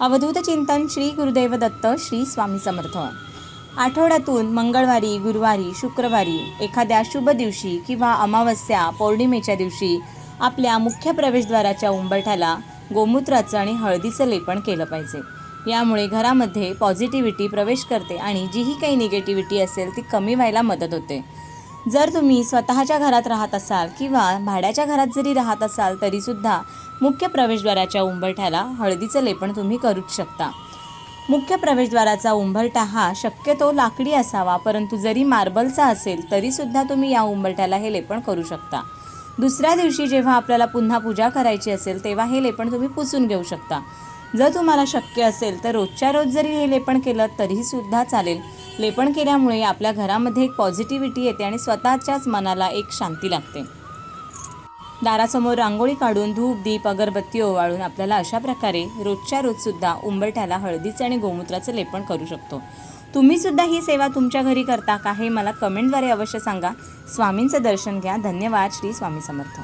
अवधूत चिंतन श्री गुरुदेव दत्त श्री स्वामी समर्थ. आठवड्यातून मंगळवारी गुरुवारी शुक्रवारी एखाद्या शुभ दिवशी किंवा अमावस्या पौर्णिमेच्या दिवशी आपल्या मुख्य प्रवेशद्वाराच्या उंबरठ्याला गोमूत्राचं आणि हळदीचं लेपन केलं पाहिजे. यामुळे घरामध्ये पॉझिटिव्हिटी प्रवेश करते आणि जीही काही निगेटिव्हिटी असेल ती कमी व्हायला मदत होते. जर तुम्ही स्वतःच्या घरात राहत असाल किंवा भाड्याच्या घरात जरी राहत असाल तरीसुद्धा मुख्य प्रवेशद्वाराच्या उंबरठ्याला हळदीचं लेपन तुम्ही करूच शकता. मुख्य प्रवेशद्वाराचा उंबरठा हा शक्यतो लाकडी असावा परंतु जरी मार्बलचा असेल तरीसुद्धा तुम्ही या उंबरठ्याला हे लेपण करू शकता. दुसऱ्या दिवशी जेव्हा आपल्याला पुन्हा पूजा करायची असेल तेव्हा हे लेपण तुम्ही पुसून घेऊ शकता. जर तुम्हाला शक्य असेल तर रोजच्या रोज जरी हे लेपण केलं तरीसुद्धा चालेल. लेपण केल्यामुळे आपल्या घरामध्ये एक पॉझिटिव्हिटी येते आणि स्वतःच्याच मनाला एक शांती लागते. दारासमोर रांगोळी काढून धूप दीप अगरबत्ती ओवाळून आपल्याला अशा प्रकारे रोजच्या रोजसुद्धा उंबरठ्याला हळदीचे आणि गोमूत्राचं लेपन करू शकतो. तुम्हीसुद्धा ही सेवा तुमच्या घरी करता का हे मला कमेंटद्वारे अवश्य सांगा. स्वामींचं दर्शन घ्या. धन्यवाद. श्री स्वामी समर्थ.